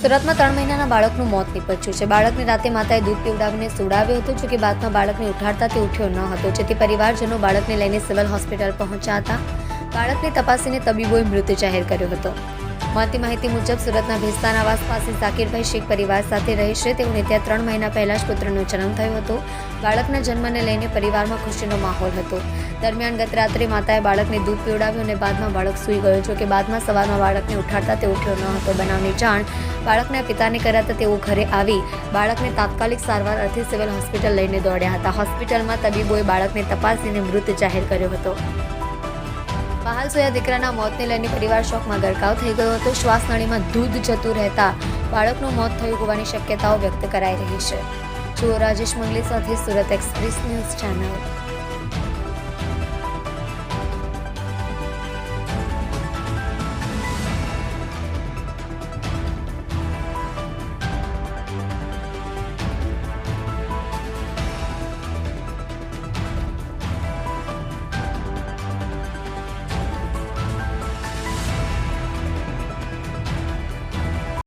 સુરતમાં ત્રણ મહિનાના બાળકનું મોત નીપજ્યું છે. બાળકને રાતે માતાએ દૂધ પીવડાવીને સુડાવ્યો હતો જો કે બાદમાં બાળકને ઉઠાડતા તે ઉઠ્યો ન હતો. જેથી પરિવારજનો બાળકને લઈને સિવિલ હોસ્પિટલ પહોંચ્યા હતા. બાળકને તપાસીને તબીબોએ મૃત જાહેર કર્યો હતો. મળતી માહિતી મુજબ સુરતના ભેસ્તાન આવાસ પાસે ઝાકીરભાઈ શેખ પરિવાર સાથે રહે તેઓને ત્યાં ત્રણ મહિના પહેલા જ પુત્રનો જન્મ થયો હતો. બાળકના જન્મને લઈને પરિવારમાં ખુશીનો માહોલ હતો. દરમિયાન ગત રાત્રે માતાએ બાળકને દૂધ પીવડાવ્યું અને બાદમાં બાળક સૂઈ ગયો જો કે બાદમાં સવારમાં બાળકને ઉઠાડતા તે ઉઠ્યો ન હતો. બનાવની જાણ બાળકના પિતાને કરાતા તેઓ ઘરે આવી બાળકને તાત્કાલિક સારવાર અર્થે સિવિલ હોસ્પિટલ લઈને દોડ્યા હતા. હોસ્પિટલમાં તબીબોએ બાળકને તપાસીને મૃત જાહેર કર્યો હતો. બહાલ સોયા દીકરાના મોતને લઈને પરિવાર શોકમાં ગરકાવ થઈ ગયો હતો. શ્વાસનળીમાં દૂધ જતું રહેતા બાળકનું મોત થયું હોવાની શક્યતાઓ વ્યક્ત કરાઈ રહી છે. જુઓ રાજેશ મંગલી સાથે સુરત એક્સપ્રેસ ન્યૂઝ ચેનલ